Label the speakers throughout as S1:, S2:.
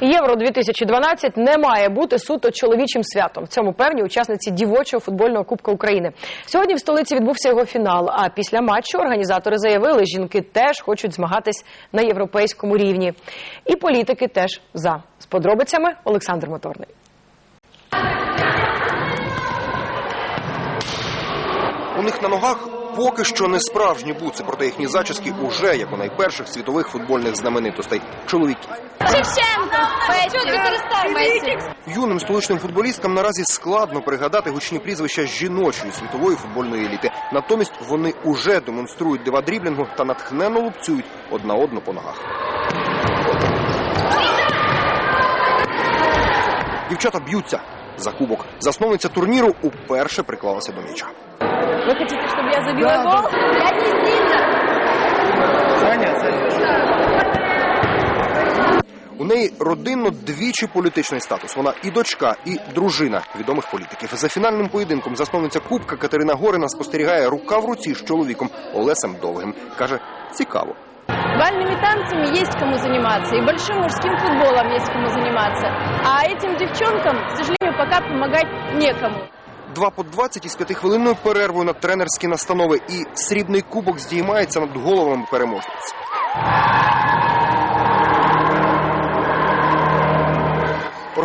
S1: Євро 2012 не має бути суто чоловічим святом. В цьому певні учасниці дівочого футбольного кубка України. Сьогодні в столиці відбувся його фінал. А після матчу організатори заявили, жінки теж хочуть змагатись на європейському рівні. І політики теж за з подробицями Олександр Моторний.
S2: У них на ногах поки що не справжні буци, проте їхні зачіски уже як у найперших світових футбольних знаменитостей.
S3: Шевченко, Месси.
S2: Юним столичним футболісткам наразі складно пригадати гучні прізвища жіночої світової футбольної еліти. Натомість вони уже демонструють дива дріблінгу та натхненно лупцюють одна одну по ногах. Дівчата б'ються за кубок. Засновниця турніру уперше приклалася до м'яча.
S3: Вы хотите, чтобы я забила гол? Я не сильно.
S2: У неї родинно двічі політичний статус. Вона і дочка, і дружина відомих політиків. За фінальним поєдинком засновниця Кубка Катерина Горина спостерігає рука в руці з чоловіком Олесем Довгим. каже, цікаво.
S3: Бальными танцами есть кому заниматься, и большим мужским футболом есть кому заниматься. А этим девчонкам, к сожалению, пока помогать некому.
S2: Два по 20 із п'ятихвилинною перервою на тренерські настанови, і срібний кубок здіймається над головами переможниць.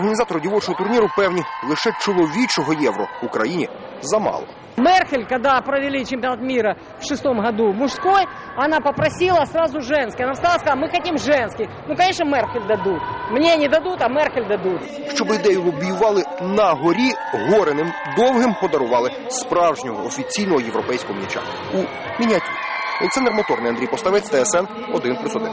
S2: Організатори дівочого турніру певні, лише чоловічого євро Україні замало.
S4: Меркель, когда провели чемпионат мира в шестом году мужской, она попросила сразу женский. Она встала и сказала, мы хотим женский. Ну, конечно, Меркель дадут. Мне не дадут, а Меркель дадут.
S2: Щоб ідею лобіювали на горі, гореним довгим подарували справжнього офіційного європейського м'яча у мініатюрі. Олександр Моторний, Андрій Поставець, ТСН 1+,1.